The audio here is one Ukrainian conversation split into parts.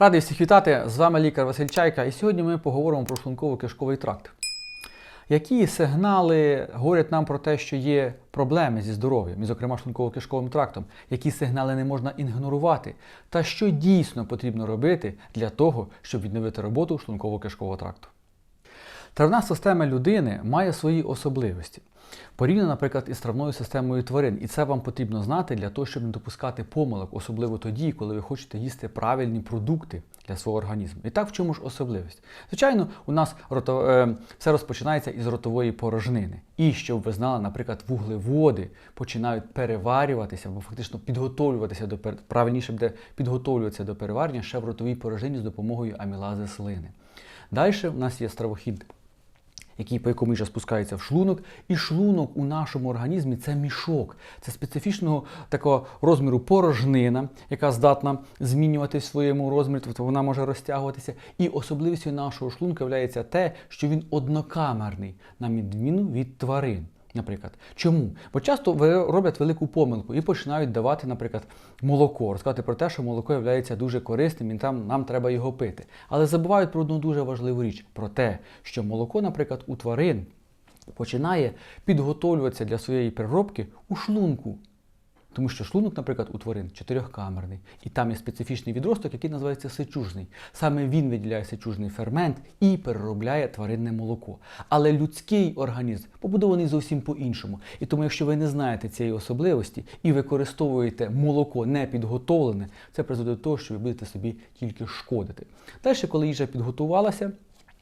Радий всіх вітати! З вами лікар Василь Чайка, і сьогодні ми поговоримо про шлунково-кишковий тракт. Які сигнали говорять нам про те, що є проблеми зі здоров'ям, і, зокрема шлунково-кишковим трактом, які сигнали не можна ігнорувати, та що дійсно потрібно робити для того, щоб відновити роботу шлунково-кишкового тракту? Травна система людини має свої особливості. Порівняно, наприклад, із травною системою тварин, і це вам потрібно знати для того, щоб не допускати помилок, особливо тоді, коли ви хочете їсти правильні продукти для свого організму. І так в чому ж особливість? Звичайно, у нас е, все розпочинається із ротової порожнини. І щоб ви знали, наприклад, вуглеводи починають переварюватися або фактично підготовлюватися до правильніше буде підготовлюватися до переварення ще в ротовій порожнині з допомогою амілази слини. Далі в нас є стравохід який по якому вже спускається в шлунок. І шлунок у нашому організмі це мішок, це специфічного такого розміру порожнина, яка здатна змінюватись в своєму розмірі, тобто вона може розтягуватися. І особливістю нашого шлунка є те, що він однокамерний, на відміну від тварин. Наприклад, чому? Бо часто роблять велику помилку і починають давати, наприклад, молоко, розказати про те, що молоко є дуже корисним і там нам треба його пити. Але забувають про одну дуже важливу річ: про те, що молоко, наприклад, у тварин починає підготовлюватися для своєї переробки у шлунку. Тому що шлунок, наприклад, у тварин чотирьохкамерний, і там є специфічний відросток, який називається сечужний. Саме він виділяє сечужний фермент і переробляє тваринне молоко. Але людський організм побудований зовсім по-іншому. І тому, якщо ви не знаєте цієї особливості і використовуєте молоко не підготовлене, це призведе до того, що ви будете собі тільки шкодити. Далі, коли їжа підготувалася,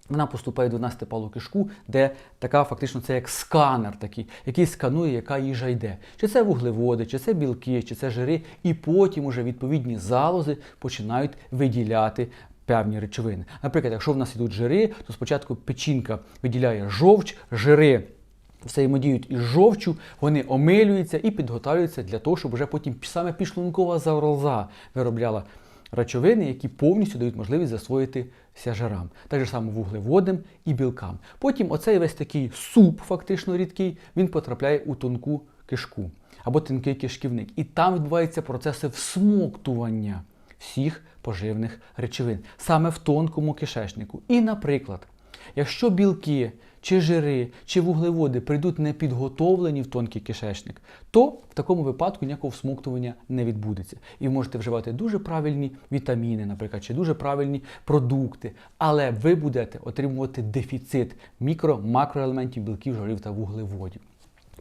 вона поступає до нас тепалу кишку, де така фактично це як сканер такий, який сканує, яка їжа йде. Чи це вуглеводи, чи це білки, чи це жири, і потім уже відповідні залози починають виділяти певні речовини. Наприклад, якщо в нас йдуть жири, то спочатку печінка виділяє жовч, жири. Взаємодіють із жовчю, вони омилюються і підготовлюються для того, щоб вже потім саме підшлункова залоза виробляла речовини, які повністю дають можливість засвоїтися жирам. Так же само вуглеводам і білкам. Потім оцей весь такий суп, фактично рідкий, він потрапляє у тонку кишку або тонкий кишківник. І там відбуваються процеси всмоктування всіх поживних речовин, саме в тонкому кишечнику. І, наприклад, Якщо білки, чи жири, чи вуглеводи прийдуть непідготовлені в тонкий кишечник, то в такому випадку ніякого всмоктування не відбудеться. І ви можете вживати дуже правильні вітаміни, наприклад, чи дуже правильні продукти, але ви будете отримувати дефіцит мікро, макроелементів, білків, жирів та вуглеводів.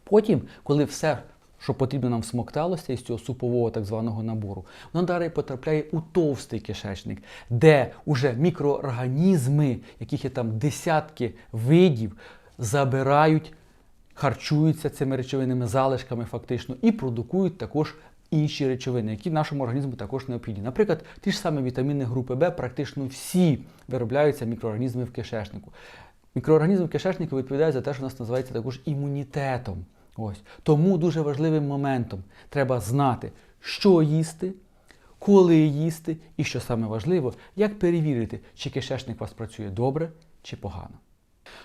Потім, коли все, що потрібно нам всмокталося із цього супового так званого набору, воно далі потрапляє у товстий кишечник, де уже мікроорганізми, яких є там десятки видів, забирають, харчуються цими речовинними залишками фактично і продукують також. Інші речовини, які нашому організму також необхідні. Наприклад, ті ж самі вітаміни групи Б, практично всі виробляються мікроорганізми в кишечнику. Мікроорганізм в кишечнику відповідає за те, що у нас називається також імунітетом. Ось. Тому дуже важливим моментом треба знати, що їсти, коли їсти, і що саме важливо, як перевірити, чи кишечник у вас працює добре чи погано.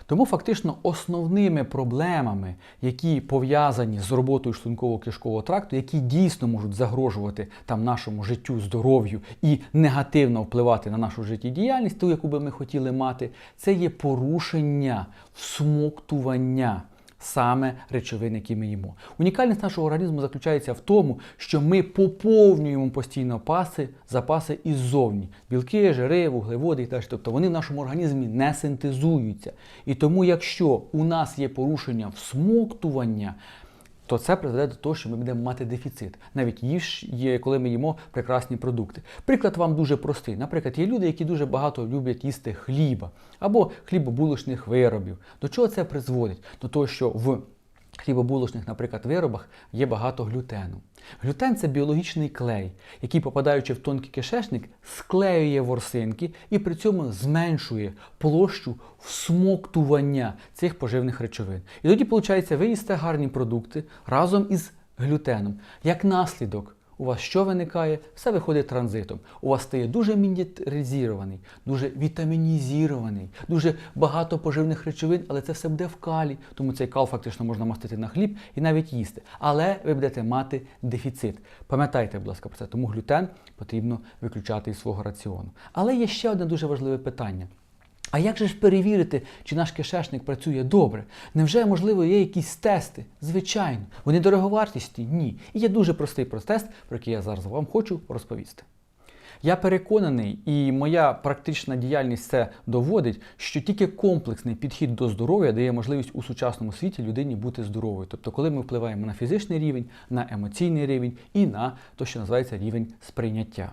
Тому фактично основними проблемами, які пов'язані з роботою шлунково-кишкового тракту, які дійсно можуть загрожувати там нашому життю, здоров'ю і негативно впливати на нашу життєдіяльність, ту, яку би ми хотіли мати, це є порушення всмоктування саме речовин, які ми їмо. Унікальність нашого організму заключається в тому, що ми поповнюємо постійно паси, запаси іззовні. Білки, жири, вуглеводи і так. Тобто вони в нашому організмі не синтезуються. І тому, якщо у нас є порушення всмоктування, то це призведе до того, що ми будемо мати дефіцит. Навіть їж є, коли ми їмо прекрасні продукти. Приклад вам дуже простий. Наприклад, є люди, які дуже багато люблять їсти хліба або хлібобулочних виробів. До чого це призводить? До того, що в хлібобулочних, наприклад, виробах є багато глютену. Глютен це біологічний клей, який, попадаючи в тонкий кишечник, склеює ворсинки і при цьому зменшує площу всмоктування цих поживних речовин. І тоді, виходить, ви їсте гарні продукти разом із глютеном. Як наслідок, у вас що виникає? Все виходить транзитом. У вас стає дуже мінералізований, дуже вітамінізований, дуже багато поживних речовин, але це все буде в калі. Тому цей кал фактично можна мастити на хліб і навіть їсти. Але ви будете мати дефіцит. Пам'ятайте, будь ласка, про це. Тому глютен потрібно виключати із свого раціону. Але є ще одне дуже важливе питання. А як же ж перевірити, чи наш кишечник працює добре? Невже, можливо, є якісь тести? Звичайно. Вони дороговартісні? Ні. І є дуже простий тест, про який я зараз вам хочу розповісти. Я переконаний, і моя практична діяльність це доводить, що тільки комплексний підхід до здоров'я дає можливість у сучасному світі людині бути здоровою. Тобто, коли ми впливаємо на фізичний рівень, на емоційний рівень і на те, що називається рівень сприйняття.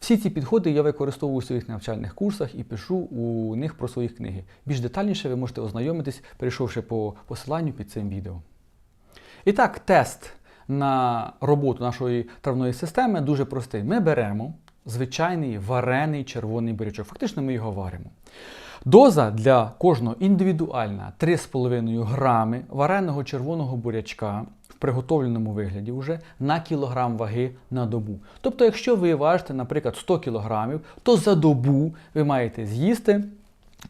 Всі ці підходи я використовую у своїх навчальних курсах і пишу у них про свої книги. Більш детальніше ви можете ознайомитись, перейшовши по посиланню під цим відео. І так, тест на роботу нашої травної системи дуже простий. Ми беремо звичайний варений червоний бурячок. Фактично ми його варимо. Доза для кожного індивідуальна 3,5 грами вареного червоного бурячка приготовленому вигляді вже на кілограм ваги на добу. Тобто, якщо ви важите, наприклад, 100 кілограмів, то за добу ви маєте з'їсти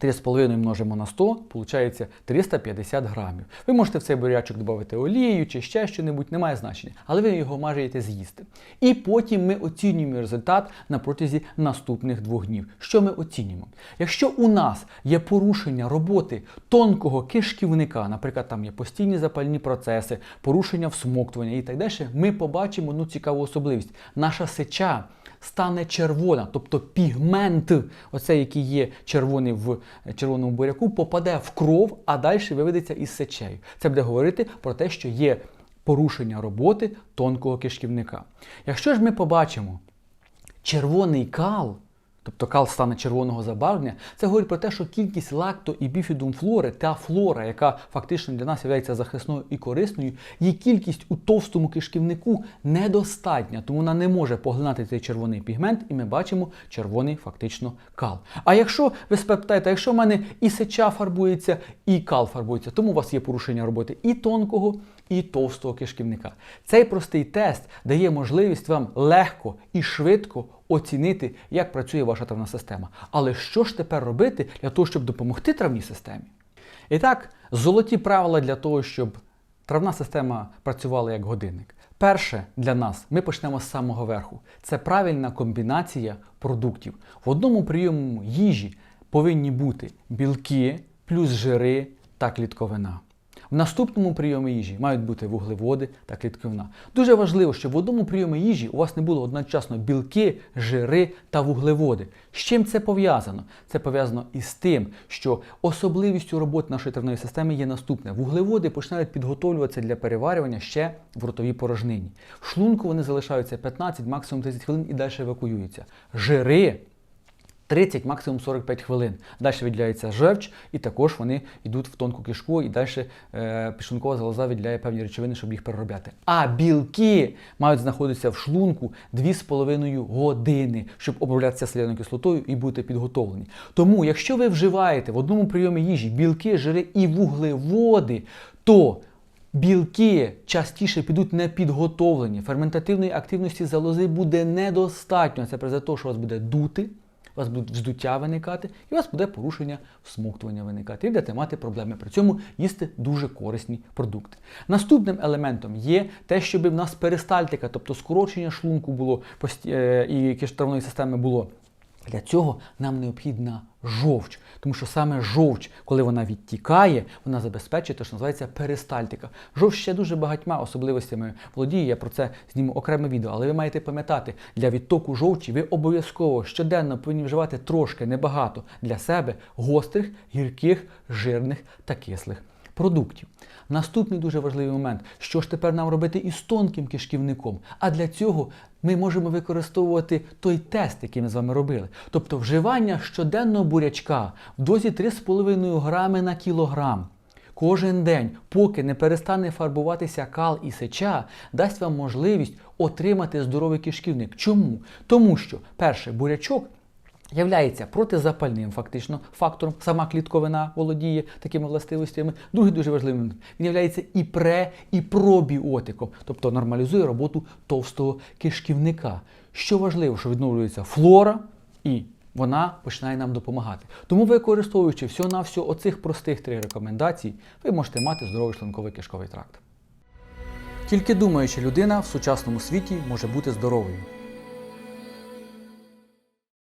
3,5 множимо на 100, виходить 350 грамів. Ви можете в цей бурячок додати олію чи ще щось, немає значення, але ви його маєте з'їсти. І потім ми оцінюємо результат на протязі наступних двох днів. Що ми оцінюємо? Якщо у нас є порушення роботи тонкого кишківника, наприклад, там є постійні запальні процеси, порушення всмоктування і так далі, ми побачимо одну цікаву особливість. Наша сеча стане червона, тобто пігмент, оцей, який є червоний в червоному буряку, попаде в кров, а далі виведеться із сечею. Це буде говорити про те, що є порушення роботи тонкого кишківника. Якщо ж ми побачимо червоний кал, тобто кал стане червоного забарвлення, це говорить про те, що кількість лакто і біфідум флори, та флора, яка фактично для нас є захисною і корисною, її кількість у товстому кишківнику недостатня, тому вона не може поглинати цей червоний пігмент, і ми бачимо червоний фактично кал. А якщо ви спитаєте, якщо в мене і сеча фарбується, і кал фарбується, тому у вас є порушення роботи і тонкого, і товстого кишківника. Цей простий тест дає можливість вам легко і швидко оцінити, як працює ваша травна система. Але що ж тепер робити для того, щоб допомогти травній системі? І так, золоті правила для того, щоб травна система працювала як годинник. Перше для нас ми почнемо з самого верху. Це правильна комбінація продуктів. В одному прийому їжі повинні бути білки, плюс жири та клітковина. В наступному прийомі їжі мають бути вуглеводи та клітковина. Дуже важливо, щоб в одному прийомі їжі у вас не було одночасно білки, жири та вуглеводи. З чим це пов'язано? Це пов'язано із тим, що особливістю роботи нашої травної системи є наступне: вуглеводи починають підготовлюватися для переварювання ще в ротовій порожнині. В шлунку вони залишаються 15, максимум 30 хвилин і далі евакуюються. Жири 30, максимум 45 хвилин. Далі виділяється жевч, і також вони йдуть в тонку кишку, і далі е, підшлункова залоза виділяє певні речовини, щоб їх переробляти. А білки мають знаходитися в шлунку 2,5 години, щоб оброблятися селяною кислотою і бути підготовлені. Тому, якщо ви вживаєте в одному прийомі їжі білки, жири і вуглеводи, то Білки частіше підуть непідготовлені, ферментативної активності залози буде недостатньо. Це призведе до того, що у вас буде дути, вас будуть вздуття виникати, і у вас буде порушення всмоктування виникати. І будете мати проблеми. При цьому їсти дуже корисні продукти. Наступним елементом є те, щоб в нас перистальтика, тобто скорочення шлунку було е, і киштравної системи було. Для цього нам необхідна жовч, тому що саме жовч, коли вона відтікає, вона забезпечує те, що називається перистальтика. Жовч ще дуже багатьма особливостями володіє. Я про це зніму окреме відео, але ви маєте пам'ятати, для відтоку жовчі ви обов'язково щоденно повинні вживати трошки небагато для себе гострих, гірких, жирних та кислих продуктів. Наступний дуже важливий момент, що ж тепер нам робити із тонким кишківником. А для цього ми можемо використовувати той тест, який ми з вами робили. Тобто вживання щоденного бурячка в дозі 3,5 грами на кілограм. Кожен день, поки не перестане фарбуватися кал і сеча, дасть вам можливість отримати здоровий кишківник. Чому? Тому що, перше, бурячок являється протизапальним, фактично, фактором. Сама клітковина володіє такими властивостями. Другий дуже важливий, він являється і пре, і пробіотиком, тобто нормалізує роботу товстого кишківника. Що важливо, що відновлюється флора і вона починає нам допомагати. Тому, використовуючи всього-навсього оцих простих три рекомендацій, ви можете мати здоровий шлунковий кишковий тракт. Тільки думаючи людина в сучасному світі може бути здоровою.